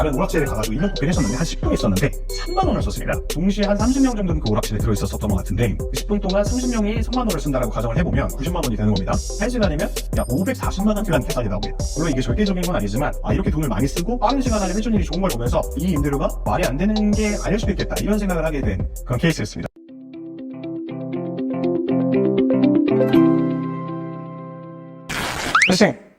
다른 오락실에 가가지고 인력 뽑기를 했었는데 한 10분 있었는데 3만 원을 썼습니다. 동시에 한 30명 정도는 그 오락실에 들어있었던 것 같은데 그 10분 동안 30명이 3만 원을 쓴다라고 가정을 해보면 90만 원이 되는 겁니다. 1시간이면 약 540만 원이라는 계산이 나옵니다. 물론 이게 절대적인 건 아니지만 아 이렇게 돈을 많이 쓰고 빠른 시간 안에 회전율이 좋은 걸 보면서 이 임대료가 말이 안 되는 게 아닐 수도 있겠다 이런 생각을 하게 된 그런 케이스였습니다. 선생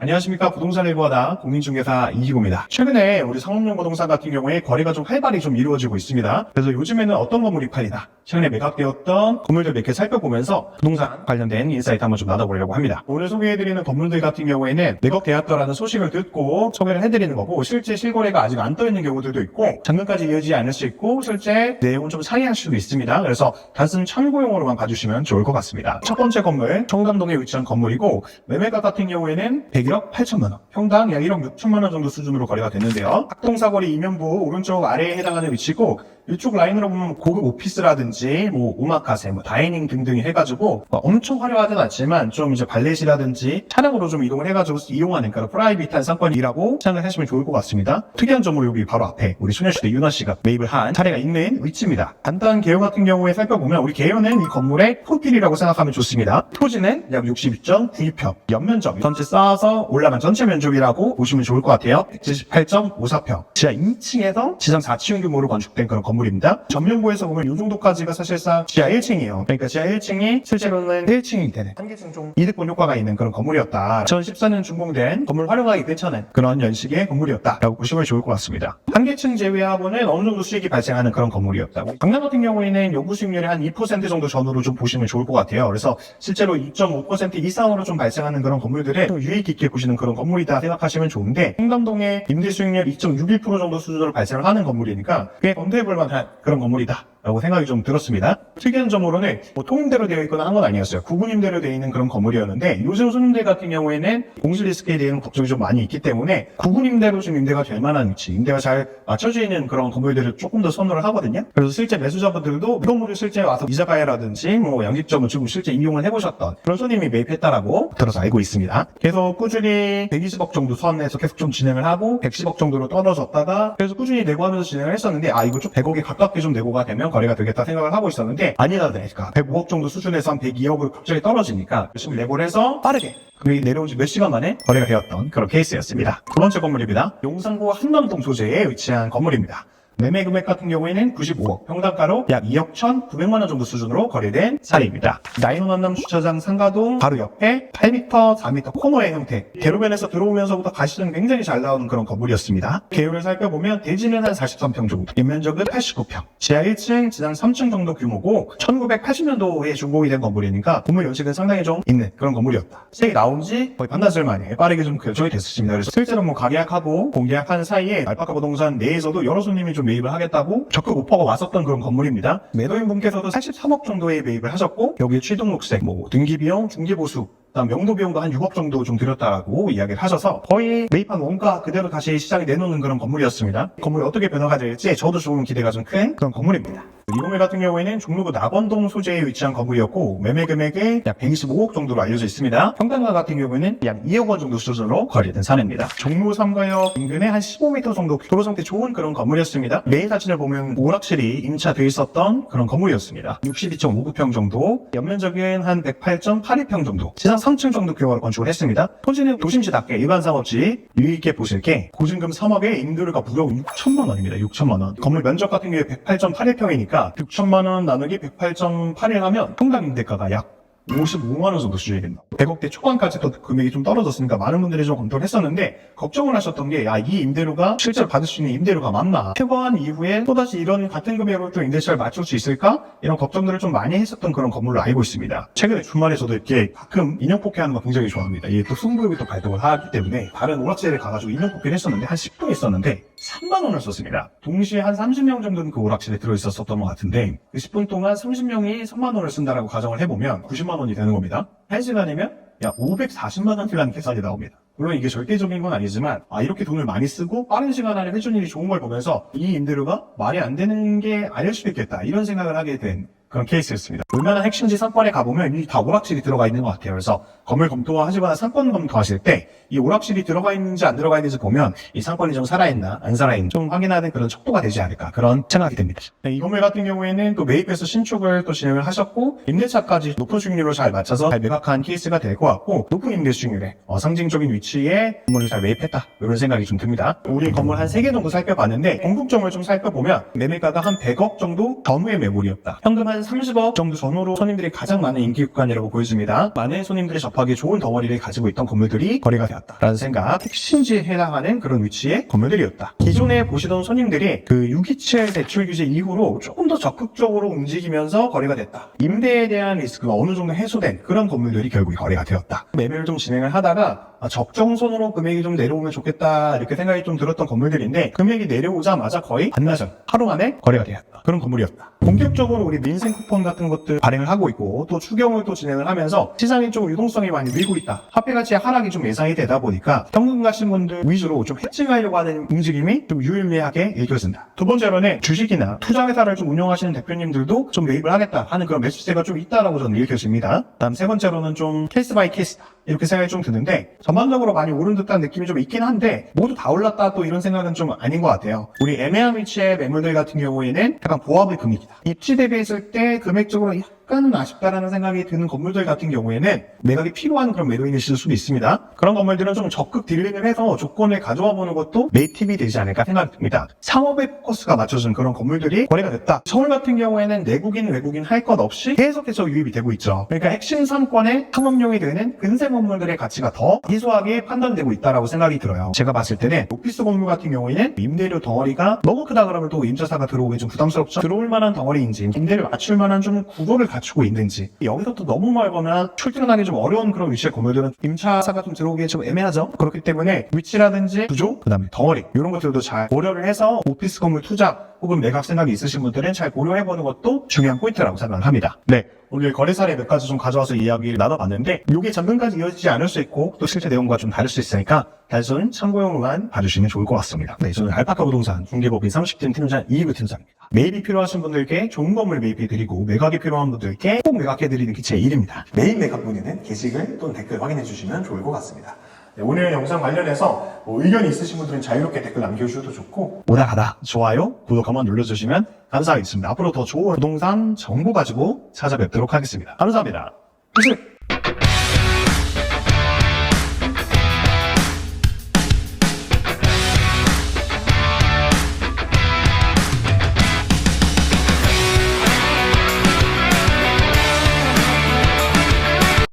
안녕하십니까 부동산 일보하다 공인중개사 이기고입니다. 최근에 우리 상업용 부동산 같은 경우에 거래가 좀 활발히 좀 이루어지고 있습니다. 그래서 요즘에는 어떤 건물이 팔리나 최근에 매각되었던 건물들 몇 개 살펴보면서 부동산 관련된 인사이트 한번 좀 나눠보려고 합니다. 오늘 소개해드리는 건물들 같은 경우에는 매각되었다라는 소식을 듣고 소개를 해드리는 거고 실제 실거래가 아직 안 떠있는 경우들도 있고 장면까지 이어지지 않을 수 있고 실제 내용은 좀 상이할 수도 있습니다. 그래서 단순 참고용으로만 봐주시면 좋을 것 같습니다. 첫 번째 건물 청담동에 위치한 건물이고 매매가 같은 경우에는 101억 8천만 원, 평당 약 1억 6천만 원 정도 수준으로 거래가 됐는데요. 학동사거리 이면부 오른쪽 아래에 해당하는 위치고 이쪽 라인으로 보면 고급 오피스라든지 뭐 오마카세, 뭐 다이닝 등등이 해가지고 어, 엄청 화려하진 않지만 좀 이제 발렛이라든지 차량으로 좀 이동을 해가지고 이용하는 그런 프라이빗한 상권이라고 생각을 하시면 좋을 것 같습니다. 특이한 점으로 여기 바로 앞에 우리 소녀시대 윤아 씨가 매입을 한 사례가 있는 위치입니다. 간단 개요 같은 경우에 살펴보면 우리 개요는 이 건물의 프로필이라고 생각하면 좋습니다. 토지는 약 62.92평, 연면적 전체 쌓아서 올라간 전체 면적이라고 보시면 좋을 것 같아요. 178.54평. 지하 2층에서 지상 4층 규모로 건축된 그런 건물 입니다. 전면부에서 보면 이 정도까지가 사실상 지하 1층이에요. 그러니까 지하 1층이 실제로는 1층이 되는 한계층 좀 이득본 효과가 있는 그런 건물이었다. 2014년 준공된 건물 활용하기 괜찮은 그런 연식의 건물이었다라고 보시면 좋을 것 같습니다. 한계층 제외하고는 어느 정도 수익이 발생하는 그런 건물이었다고. 강남 같은 경우에는 요구 수익률이 한 2% 정도 전후로 좀 보시면 좋을 것 같아요. 그래서 실제로 2.5% 이상으로 좀 발생하는 그런 건물들을 좀 유익 있게 보시는 그런 건물이다 생각하시면 좋은데 홍담동의 임대 수익률 2.61% 정도 수준으로 발생을 하는 건물이니까 꽤 검토해볼 만한 그런 건물이다. 라고 생각이 좀 들었습니다. 특이한 점으로는 뭐 통임대로 되어 있거나 한 건 아니었어요. 구분임대로 되어 있는 그런 건물이었는데 요즘 손님들 같은 경우에는 공실 리스크에 대한 걱정이 좀 많이 있기 때문에 구분임대로 좀 임대가 될 만한 위치, 임대가 잘 맞춰져 있는 그런 건물들을 조금 더 선호를 하거든요. 그래서 실제 매수자분들도 이 건물을 실제 와서 이자가야라든지 뭐 양식점을 지금 실제 이용을 해보셨던 그런 손님이 매입했다라고 들어서 알고 있습니다. 계속 꾸준히 120억 정도 선에서 계속 좀 진행을 하고 110억 정도로 떨어졌다가 그래서 꾸준히 내고 하면서 진행을 했었는데 아 이거 좀 100억에 가깝게 좀 내고가 되면 거래가 되겠다 생각을 하고 있었는데 아니다 보니까 105억 정도 수준에서 한 102억으로 갑자기 떨어지니까 열심히 내고를 해서 빠르게 금액이 내려온 지 몇 시간 만에 거래가 되었던 그런 케이스였습니다. 두 번째 건물입니다. 용산구 한남동 소재에 위치한 건물입니다. 매매 금액 같은 경우에는 95억, 평당가로 약 2억 1,900만 원 정도 수준으로 거래된 사례입니다. 나인원 한남 주차장 상가동 바로 옆에 8m, 4m 코너의 형태. 대로변에서 들어오면서부터 가시는 굉장히 잘 나오는 그런 건물이었습니다. 개요를 살펴보면 대지는 한 43평 정도, 연면적은 89평, 지하 1층, 지상 3층 정도 규모고 1980년도에 준공이 된 건물이니까 건물 연식은 상당히 좀 있는 그런 건물이었다. 세이 나온 지 거의 반나절 만에 빠르게 좀 결정이 됐습니다. 그래서 실제로 뭐 가계약하고 공계약하는 사이에 알파카 부동산 내에서도 여러 손님이 좀 매입을 하겠다고 적극 오퍼가 왔었던 그런 건물입니다. 매도인 분께서도 83억 정도의 매입을 하셨고 여기에 취등록세, 뭐 등기비용, 중개보수 명도 비용도 한 6억 정도 좀 들였다라고 이야기를 하셔서 거의 매입한 원가 그대로 다시 시장에 내놓는 그런 건물이었습니다. 건물이 어떻게 변화가 될지 저도 조금 기대가 좀 큰 그런 건물입니다. 이 건물 같은 경우에는 종로구 낙원동 소재에 위치한 건물이었고 매매 금액이 약 125억 정도로 알려져 있습니다. 평당가 같은 경우에는 약 2억 원 정도 수준으로 거래된 사례입니다. 종로 3가역 인근에 한 15m 정도 도로 상태 좋은 그런 건물이었습니다. 메인 사진을 보면 오락실이 임차돼 있었던 그런 건물이었습니다. 62.59평 정도, 연면적은 한 108.82평 정도, 지상 3층 정도 규모로 건축을 했습니다. 토지는 도심지답게 일반 상업지 유익있게 보실 게 고진금 3억에 임대료가 무려 6천만 원입니다. 6천만 원. 건물 면적 같은 경우에 108.81평이니까 6천만 원 나누기 108.81 하면 평당 임대가가 약 55만 원 정도 수준이 된다. 100억대 초반까지도 금액이 좀 떨어졌으니까 많은 분들이 좀 검토를 했었는데 걱정을 하셨던 게, 야, 이 임대료가 실제로 받을 수 있는 임대료가 맞나? 퇴거한 이후에 또다시 이런 같은 금액으로 좀 임대차를 맞출 수 있을까? 이런 걱정들을 좀 많이 했었던 그런 건물로 알고 있습니다. 최근에 주말에서도 이렇게 가끔 인형 뽑기 하는 거 굉장히 좋아합니다. 이게 또 승부욕이 또 발동을 하기 때문에 다른 오락실에 가가지고 인형 뽑기를 했었는데 한 10분 있었는데 3만 원을 썼습니다. 동시에 한 30명 정도는 그 오락실에 들어있었던 것 같은데 그 10분 동안 30명이 3만 원을 쓴다라고 가정을 해보면 90만 원이 되는 겁니다. 1시간이면 약 540만 원이라는 계산이 나옵니다. 물론 이게 절대적인 건 아니지만 아 이렇게 돈을 많이 쓰고 빠른 시간 안에 회전율이 좋은 걸 보면서 이 임대료가 말이 안 되는 게 아닐 수도 있겠다 이런 생각을 하게 된 그런 케이스였습니다. 웬만한 핵심지 상권에 가보면 이다 오락실이 들어가 있는 것 같아요. 그래서 건물 검토하시거나 상권 검토하실 때 이 오락실이 들어가 있는지 안 들어가 있는지 보면 이 상권이 좀 살아있나 안 살아있나 좀 확인하는 그런 척도가 되지 않을까 그런 생각이 듭니다. 네, 이 건물 같은 경우에는 또 매입해서 신축을 또 진행을 하셨고 임대차까지 높은 수익률로 잘 맞춰서 잘 매각한 케이스가 될 것 같고 높은 임대 수익률에 어, 상징적인 위치에 건물을 잘 매입했다 이런 생각이 좀 듭니다. 우리 건물 한 3개 정도 살펴봤는데 공통점을 좀 살펴보면 매매가가 한 100억 정도 전후의 매물이었다. 현금 한 30억 정도 전후로 손님들이 가장 많은 인기 구간이라고 보여집니다. 많은 손님들이 접하기 좋은 덩어리를 가지고 있던 건물들이 거래가 되었다라는 생각. 핵심지에 해당하는 그런 위치의 건물들이었다. 기존에 보시던 손님들이 그 627 대출 규제 이후로 조금 더 적극적으로 움직이면서 거래가 됐다. 임대에 대한 리스크가 어느 정도 해소된 그런 건물들이 결국에 거래가 되었다. 매매를 좀 진행을 하다가 아, 적정선으로 금액이 좀 내려오면 좋겠다 이렇게 생각이 좀 들었던 건물들인데 금액이 내려오자마자 거의 반나절 하루 만에 거래가 되었다. 그런 건물이었다. 본격적으로 우리 민생 쿠폰 같은 것들 발행을 하고 있고 또 추경을 또 진행을 하면서 시장이 좀 유동성이 많이 밀고 있다. 화폐 가치의 하락이 좀 예상이 되다 보니까 현금 가신 분들 위주로 좀 해칭하려고 하는 움직임이 좀 유의미하게 읽혀진다. 두 번째로는 주식이나 투자회사를 좀 운영하시는 대표님들도 좀 매입을 하겠다 하는 그런 메시지가 좀 있다라고 저는 읽혀집니다. 다음 세 번째로는 좀 케이스 바이 케이스다. 이렇게 생각이 좀 드는데 전반적으로 많이 오른 듯한 느낌이 좀 있긴 한데 모두 다 올랐다 또 이런 생각은 좀 아닌 것 같아요. 우리 애매한 위치의 매물들 같은 경우에는 약간 보합의 금액이다. 입지 대비했을 때 금액적으로 약간은 아쉽다라는 생각이 드는 건물들 같은 경우에는 매각이 필요한 그런 매도인이실 수도 있습니다. 그런 건물들은 좀 적극 딜링을 해서 조건을 가져와 보는 것도 매입팁이 되지 않을까 생각이 듭니다. 상업의 포커스가 맞춰진 그런 건물들이 거래가 됐다. 서울 같은 경우에는 내국인 외국인 할 것 없이 계속해서 유입이 되고 있죠. 그러니까 핵심 상권의 상업용이 되는 근세 건물들의 가치가 더 희소하게 판단되고 있다라고 생각이 들어요. 제가 봤을 때는 오피스 건물 같은 경우에는 임대료 덩어리가 너무 크다 그러면 또 임차사가 들어오기 좀 부담스럽죠. 들어올 만한 덩어리인지 임대를 맞출 만한 좀 구조를 갖추고 있는지 여기서 또 너무 멀거나 출퇴근하기 좀 어려운 그런 위치의 건물들은 임차사가 좀 들어오기 좀 애매하죠. 그렇기 때문에 위치라든지 구조, 그다음에 덩어리 이런 것들도 잘 고려를 해서 오피스 건물 투자 혹은 매각 생각이 있으신 분들은 잘 고려해보는 것도 중요한 포인트라고 생각을 합니다. 네. 오늘 거래 사례 몇 가지 좀 가져와서 이야기를 나눠봤는데 이게 잠금까지 이어지지 않을 수 있고 또 실제 내용과 좀 다를 수 있으니까 단순 참고용으로만 봐주시면 좋을 것 같습니다. 네, 저는 알파카 부동산 중개법인 30팀 팀장 이희구 팀장입니다. 매입이 필요하신 분들께 좋은 건물 매입해드리고 매각이 필요한 분들께 꼭 매각해드리는 게제 일입니다. 매입 매각 문의는 게시글 또는 댓글 확인해주시면 좋을 것 같습니다. 네, 오늘 영상 관련해서 뭐 의견이 있으신 분들은 자유롭게 댓글 남겨주셔도 좋고 오다 가다 좋아요, 구독 한번 눌러주시면 감사하겠습니다. 앞으로 더 좋은 부동산 정보 가지고 찾아뵙도록 하겠습니다. 감사합니다. 끝!